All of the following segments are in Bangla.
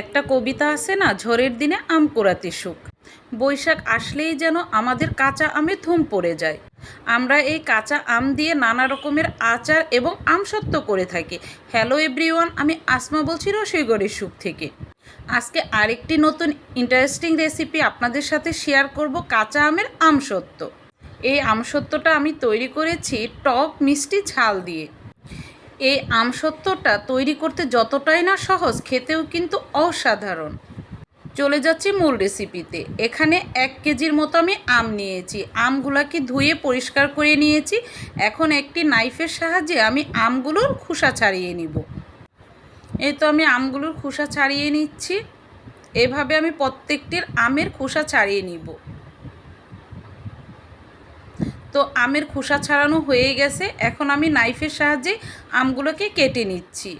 একটা কবিতা আছে না, ঝড়ের দিনে আম কোরাতে সুখ। বৈশাখ আসলেই যেন আমাদের কাঁচা আমে থুম পড়ে যায়। আমরা এই কাঁচা আম দিয়ে নানা রকমের আচার এবং আমসত্ত্ব করে থাকি। হ্যালো এভরিওয়ান আমি আসমা বলছি রসইগড়ের সুখ থেকে। আজকে আরেকটি নতুন ইন্টারেস্টিং রেসিপি আপনাদের সাথে শেয়ার করব কাঁচা আমের আমসত্ত্ব এই আমসত্ত্বটা আমি তৈরি করেছি টক মিষ্টি ঝাল দিয়ে। এই আমসত্ত্বটা তৈরি করতে যতটাই না সহজ, খেতেও কিন্তু অসাধারণ। চলে যাচ্ছি মূল রেসিপিতে এখানে এক কেজির মতো আমি আম নিয়েছি। আমগুলোকে ধুয়ে পরিষ্কার করে নিয়েছি। এখন একটি নাইফের সাহায্যে আমি আমগুলোর খোসা ছাড়িয়ে নিব। এই তো আমি আমগুলোর খোসা ছাড়িয়ে নিচ্ছি। এভাবে আমি প্রত্যেকটির আমের খোসা ছাড়িয়ে নিব। তো আমের খোসা ছাড়ানো হয়ে গেছে। এখন আমি নাইফের সাহায্যে আমগুলোকে কেটে নিচ্ছি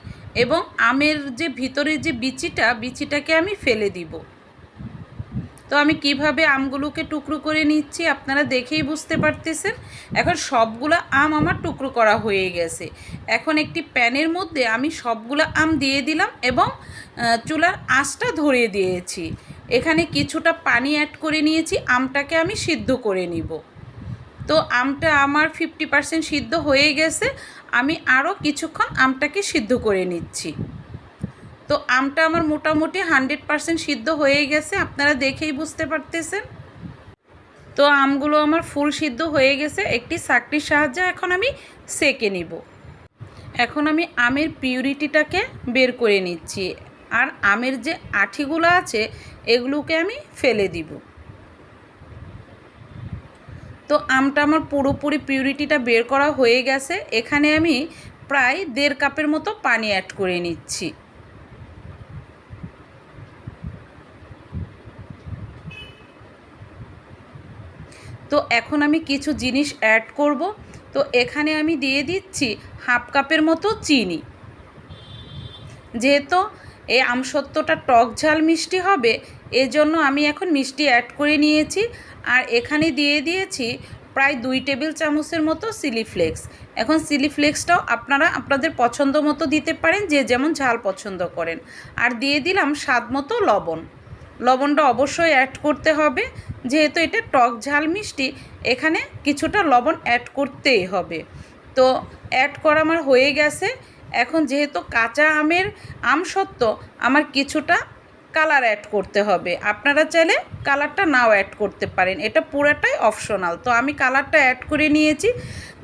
এবং আমের যে ভিতরে যে বিচিটা, বিচিটাকে আমি ফেলে দিব। তো আমি কীভাবে আমগুলোকে টুকরো করে নিচ্ছি আপনারা দেখেই বুঝতে পারতেছেন। এখন সবগুলো আম আমার টুকরো করা হয়ে গেছে। এখন একটি প্যানের মধ্যে আমি সবগুলো আম দিয়ে দিলাম এবং চুলার আঁচটা ধরিয়ে দিয়েছি। এখানে কিছুটা পানি অ্যাড করে নিয়েছি, আমটাকে আমি সিদ্ধ করে নিব। তো আমটা আমার ফিফটি পার্সেন্ট সিদ্ধ হয়ে গেছে। আমি আরও কিছুক্ষণ আমটাকে সিদ্ধ করে নিচ্ছি। তো আমটা আমার মোটামুটি হান্ড্রেড পার্সেন্ট সিদ্ধ হয়ে গেছে, আপনারা দেখেই বুঝতে পারতেছেন। তো আমগুলো আমার ফুল সিদ্ধ হয়ে গেছে, একটি চাকরির সাহায্যে এখন আমি সেকে নিব। এখন আমি আমের পিউরিটিটাকে বের করে নিচ্ছি, আর আমের যে আঠিগুলো আছে, এগুলোকে আমি ফেলে দিব। তো আমটা আমার পুরোপুরি পিউরিটিটা বের করা হয়ে গেছে। এখানে আমি প্রায় দেড় কাপের মতো পানি অ্যাড করে নিচ্ছি। তো এখন আমি কিছু জিনিস অ্যাড করব। তো এখানে আমি দিয়ে দিচ্ছি হাফ কাপের মতো চিনি। যেহেতু এই আমসত্ত্বটা টক ঝাল মিষ্টি হবে, এজন্য আমি এখন মিষ্টি অ্যাড করে নিয়েছি। আর এখানে দিয়ে দিয়েছি প্রায় দুই টেবিল চামচের মতো চিলি ফ্লেক্স। এখন চিলি ফ্লেক্সটাও আপনারা আপনাদের পছন্দ মতো দিতে পারেন, যে যেমন ঝাল পছন্দ করেন। আর দিয়ে দিলাম স্বাদ মতো লবণ। লবণটা অবশ্যই অ্যাড করতে হবে, যেহেতু এটা টক ঝাল মিষ্টি, এখানে কিছুটা লবণ অ্যাড করতেই হবে। তো অ্যাড করা আমার হয়ে গেছে। এখন যেহেতু কাঁচা আমের আম সত্ত্ব আমার কিছুটা কালার অ্যাড করতে হবে। আপনারা চাইলে কালারটা নাও অ্যাড করতে পারেন। এটা পুরাটাই অপশনাল। তো আমি কালারটা অ্যাড করে নিয়েছি।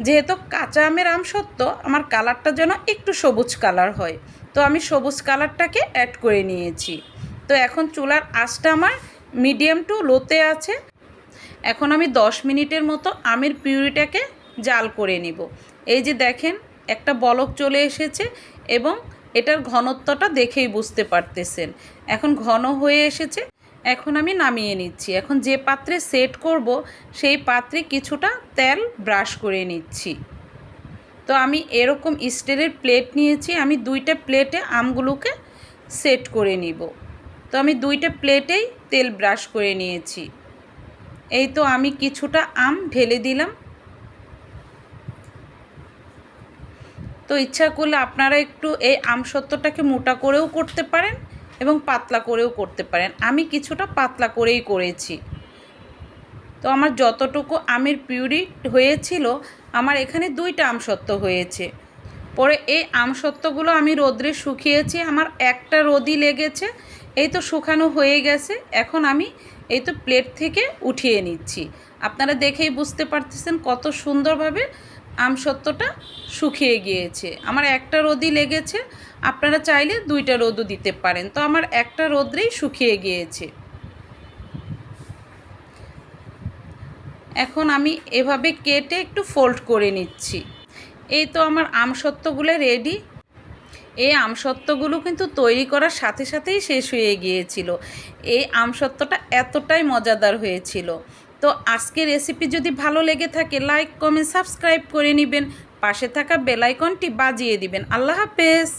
যেহেতু কাঁচা আমের আম সত্ত্ব আমার কালারটা যেন একটু সবুজ কালার হয়। তো আমি সবুজ কালারটাকে অ্যাড করে নিয়েছি। তো এখন চুলার আঁচটা আমার মিডিয়াম টু লোতে আছে। এখন আমি দশ মিনিটের মতো আমের পিউরিটাকে জাল করে নিব। এই যে দেখেন, একটা বলক চলে এসেছে এবং এটার ঘনত্বটা দেখেই বুঝতে পারতেছেন। এখন ঘন হয়ে এসেছে, এখন আমি নামিয়ে নিচ্ছি। এখন যে পাত্রে সেট করব, সেই পাত্রে কিছুটা তেল ব্রাশ করে নিচ্ছি। তো আমি এরকম স্টিলের প্লেট নিয়েছি, আমি দুইটা প্লেটে আমগুলোকে সেট করে নিব। তো আমি দুইটা প্লেটেই তেল ব্রাশ করে নিয়েছি। এই তো আমি কিছুটা আম ঢেলে দিলাম। তো ইচ্ছা করলে আপনারা একটু এই আমসত্ত্বটাকে মোটা করেও করতে পারেন এবং পাতলা করেও করতে পারেন। আমি কিছুটা পাতলা করেই করেছি। তো আমার যতটুকু আমের পিউরি হয়েছিল, আমার এখানে দুইটা আমসত্ত্ব হয়েছে। পরে এই আমসত্ত্বগুলো আমি রোদ্রে শুকিয়েছি, আমার একটা রোদই লেগেছে, এই তো শুকানো হয়ে গেছে, এখন আমি এই তো প্লেট থেকে উঠিয়ে নিচ্ছি। আপনারা দেখেই বুঝতে পারতেছেন কত সুন্দরভাবে আমসত্ত্বটা শুকিয়ে গিয়েছে। আমার একটা রোদই লেগেছে, আপনারা চাইলে দুইটা রোদও দিতে পারেন। তো আমার একটা রোদ্রেই শুকিয়ে গিয়েছে। এখন আমি এভাবে কেটে একটু ফোল্ড করে নিচ্ছি। এই তো আমার আমসত্ত্বগুলো রেডি এই আমসত্ত্বগুলো কিন্তু তৈরি করার সাথে সাথেই শেষ হয়ে গিয়েছিল। এই আমসত্ত্বটা এতটাই মজাদার হয়েছিল। তো আজকের রেসিপি যদি ভালো লেগে থাকে লাইক কমেন্ট সাবস্ক্রাইব করে নেবেন। পাশে থাকা বেলাইকনটি বাজিয়ে দিবেন। আল্লাহ হাফেজ।